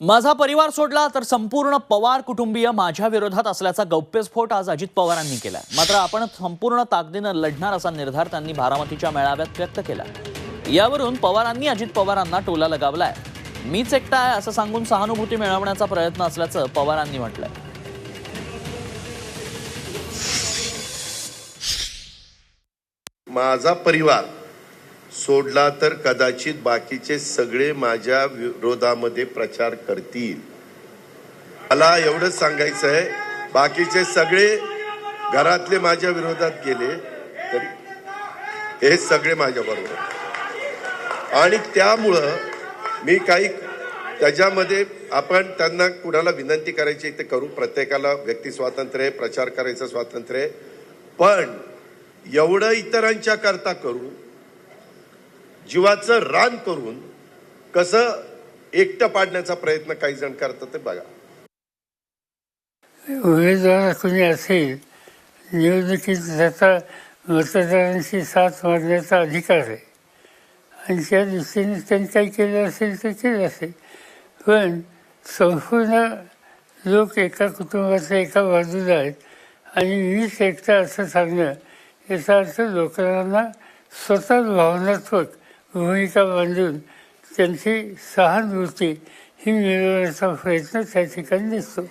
माझा परिवार सोडला तर संपूर्ण पवार कुटुंबीय माझ्या विरोधात असल्याचा गौप्यस्फोट आज अजित पवारांनी केला मात्र आपण संपूर्ण ताकदीनं लढणार असा निर्धार त्यांनी बारामतीच्या मेळाव्यात व्यक्त केला यावरून पवारांनी अजित पवारांना टोला लगावलाय. मीच एकटा आहे असं सांगून सहानुभूती मिळवण्याचा प्रयत्न असल्याचं पवारांनी म्हटलंय. माझा परिवार सोडला तर कदाचित बाकीचे सगळे माझ्या विरोधामध्ये प्रचार करतील. मला एवढंच सांगायचं आहे बाकीचे सगळे घरातले माझ्या विरोधात गेले तरी हे सगळे माझ्या बरोबर. आणि त्यामुळं मी काही त्याच्यामध्ये आपण त्यांना कुणाला विनंती करायची ते करू. प्रत्येकाला व्यक्ती स्वातंत्र्य आहे प्रचार करायचं स्वातंत्र्य आहे. पण एवढं इतरांच्या करता करू जीवाचं रान करून कसं एकटं पाडण्याचा प्रयत्न काही जण करतात ते बघा. उमेदवार कोणी असेल निवडणुकीत त्याचा मतदारांशी साथ मारण्याचा अधिकार आहे. आणि त्या दृष्टीने त्यांनी काही केलं असेल तर केलं असेल. पण संपूर्ण लोक एका कुटुंबाच्या एका बाजूला आहेत आणि मीच एकटा असं सांगणं याचा अर्थ लोकांना स्वतःच भावनात्मक भूमिका बांधून त्यांची सहानुभूती ही मिळवण्याचा प्रयत्न त्या ठिकाणी दिसतो.